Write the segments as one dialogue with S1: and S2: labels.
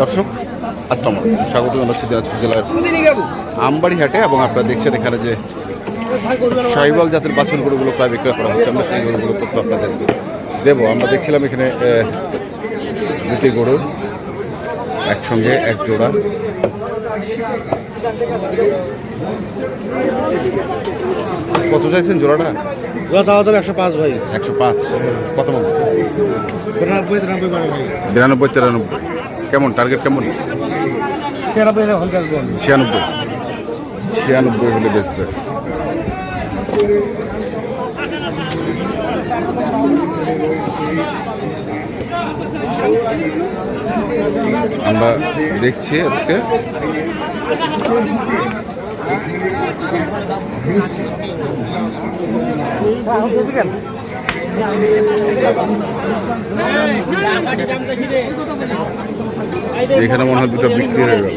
S1: দর্শক, আসসালাম। স্বাগত জানাচ্ছি দিনাজপুর জেলার আমবাড়ি হাটে এবং আপনারা দেখছেন এখানে যে সাহিবাল জাতের বাছুর গরুগুলো প্রায় বিক্রয় করা হচ্ছে। আমরা সেই গরুগুলো তথ্য আপনাদের দেবো। আমরা দেখছিলাম এখানে দুটি গরু, একসঙ্গে এক জোড়া। কত চাইছেন জোড়াটা?
S2: হাজার একশো পাঁচ ভাই।
S1: একশো পাঁচ। কত বলছে
S2: বিরানব্বই তিরানব্বই করে ভাই।
S1: বিরানব্বই তিরানব্বই। কেমন? টার্গেট কেমন?
S2: ছিয়ানব্বই হলে হলকার
S1: ছিয়ানব্বই। ছিয়ানব্বই হলে বেচবে আমরা দেখছি আজকে। এখানে মনে হয় দুটো বিক্রি হয়ে গেল।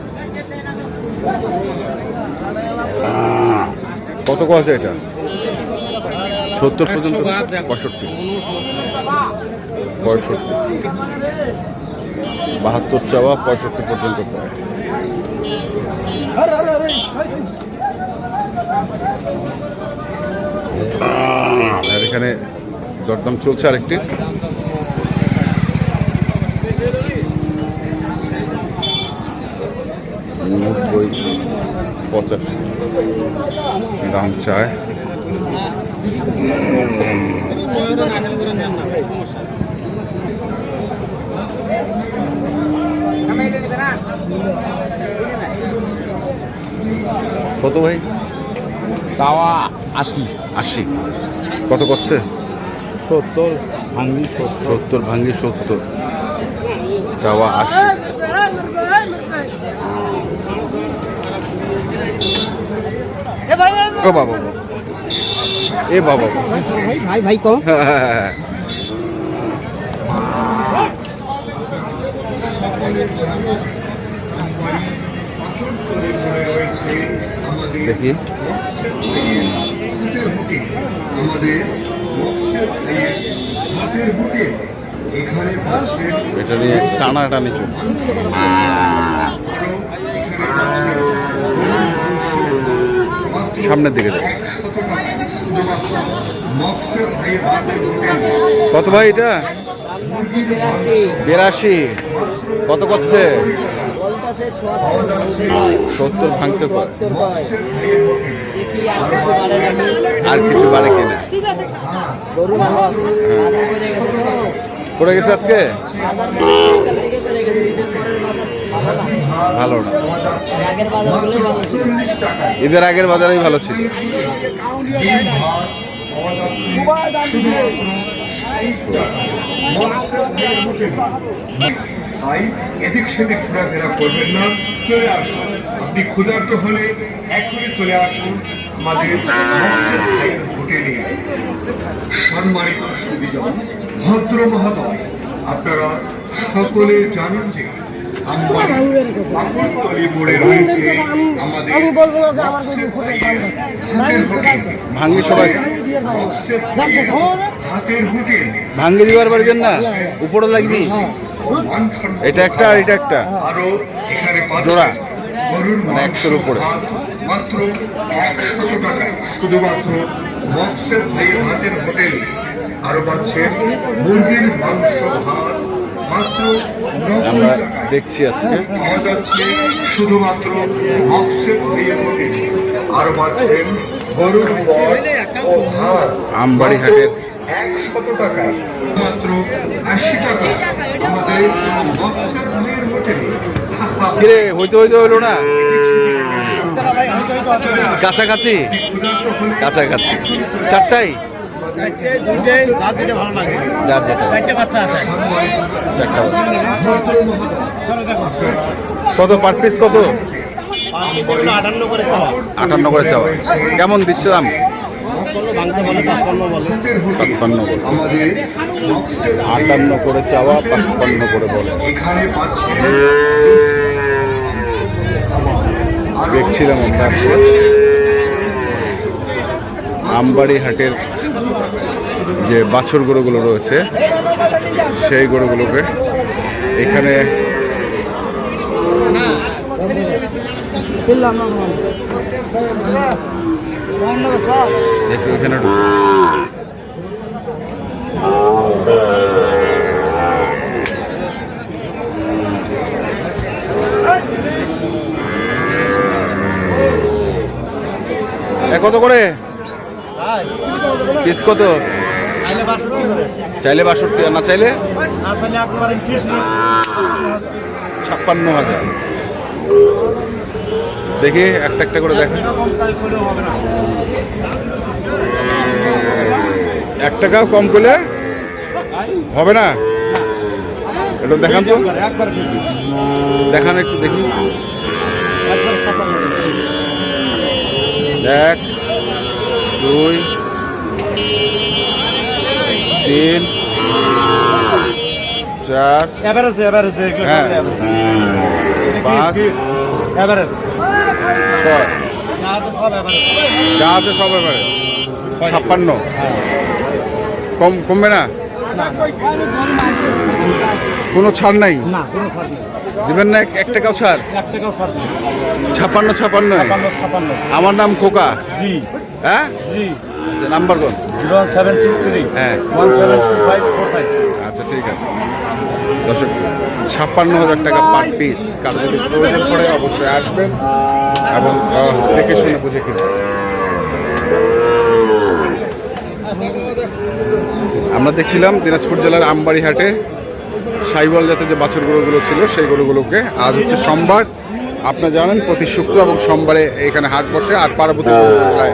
S1: কত আছে এটা? সত্তর পর্যন্ত পঁয়ষট্টি। পঁয়ষট্টি। বাহাত্তর চাওয়া পঁয়ষট্টি পর্যন্ত আর এখানে দরদাম চলছে আরেকটি। নব্বই পঁচাশি। দাম চায় কত ভাই?
S2: চাওয়া আশি।
S1: আশি। কত করছে?
S2: সত্তর ভাঙ্গি সত্তর।
S1: সত্তর ভাঙ্গি সত্তর। চাওয়া আশি। ও বাবা এ বাবা।
S2: ভাই ভাই কম।
S1: দেখি
S3: হাতের বুকে এখানে পাচ্ছেন
S1: এটা নিয়ে টানাটানি চলছে। সামনের দিকে যাবে। কত ভাই এটা? বিরাশি। কত করছে?
S4: সত্তর ভাঙতে আর কিছু বাড়ে
S1: কিনা?
S4: পড়ে গেছে
S1: আজকে?
S4: ভালো না।
S1: ঈদের আগের বাজারেই ভালো ছিল।
S3: আপনি ক্ষুধার্ত হলে এখনই চলে আসুন। আমাদের সম্মানিত সুবিজন ভদ্র মহোদয় আপনারা সকলে জানেন যে
S1: ভাঙ্গি সবাই। ভাঙ্গি দিবার পারবেন না? উপরে লাগবি। এটা একটা আর এটা একটা।
S3: আরও এখানে পাচ্ছেন
S1: জোড়া। মানে একশোর উপরে।
S3: মাত্র একশত টাকায় শুধুমাত্র মৎস্য ভাইয়ের হাতের হোটেল। আরও পাচ্ছেন মুরগির মাংস ভাত মাত্র
S1: আমরা দেখছি আজকে।
S3: পাওয়া যাচ্ছে শুধুমাত্র হোটেল। আর পাচ্ছেন গরুর পর ও ভাত।
S1: আমবাড়ি হাটের
S3: একশত মাত্র আশি টাকা। আমাদের হোটেলে।
S1: কিরে হইতে হইতে হইল না? কাছাকাছি? কাছাকাছি। চারটাই? যার কত? পার পিস কত?
S2: আটান্ন করে চাওয়া।
S1: কেমন দিচ্ছে দাম?
S2: পাঁচপান্ন
S1: আটান্ন করে চাওয়া, পাঁচপান্ন করে বলে। দেখছিলাম আমরা আসলে আমবাড়ি হাটের যে বাছর গরুগুলো রয়েছে সেই গরুগুলোকে এখানে এখানে কত করে? পিস কত? চাইলে বাষট্টি আর না চাইলে? ছাপ্পান্ন হাজার। দেখি একটা একটা করে দেখ।
S2: টাকা কম চাই করলেও হবে না।
S1: এক টাকাও কম করলে হবে না? একটু দেখান তো। দেখান একটু দেখি। এক দুই তিন চার
S2: এভারেজ এভারেজ
S1: হ্যাঁ। পাঁচ।
S2: এভারেজ
S1: ছয়।
S2: এভারেজ
S1: যা আছে সব এবারে ছাপ্পান্ন। কম কমবে না? কোনো ছাড় নাই?
S2: না কোনো ছাড়
S1: না এক- টাকাও ছাড়? ছাপ্পান্ন ছাপ্পান্ন।
S2: ছাপান্ন ছাপান্ন
S1: আমার নাম খোকা।
S2: জি।
S1: হ্যাঁ?
S2: জি।
S1: আচ্ছা, নাম্বার কোন
S2: জিরো সেভেন সিক্স থ্রি।
S1: হ্যাঁ।
S2: One seven two five four five.
S1: আচ্ছা ঠিক আছে। দর্শক ছাপ্পান্ন হাজার টাকা পার পিস কারও যদি প্রয়োজন পড়ে অবশ্যই আসবেন এবং দেখে শুনে বুঝে কিনবেন। আমরা দেখছিলাম দিনাজপুর জেলার আমবাড়ি হাটে সাইবল জাতের যে বাছুর গরুগুলো ছিল সেই গরুগুলোকে আজ হচ্ছে সোমবার। আপনারা জানেন প্রতি শুক্র এবং সোমবারে এখানে হাট বসে আর পার্বতী জেলায়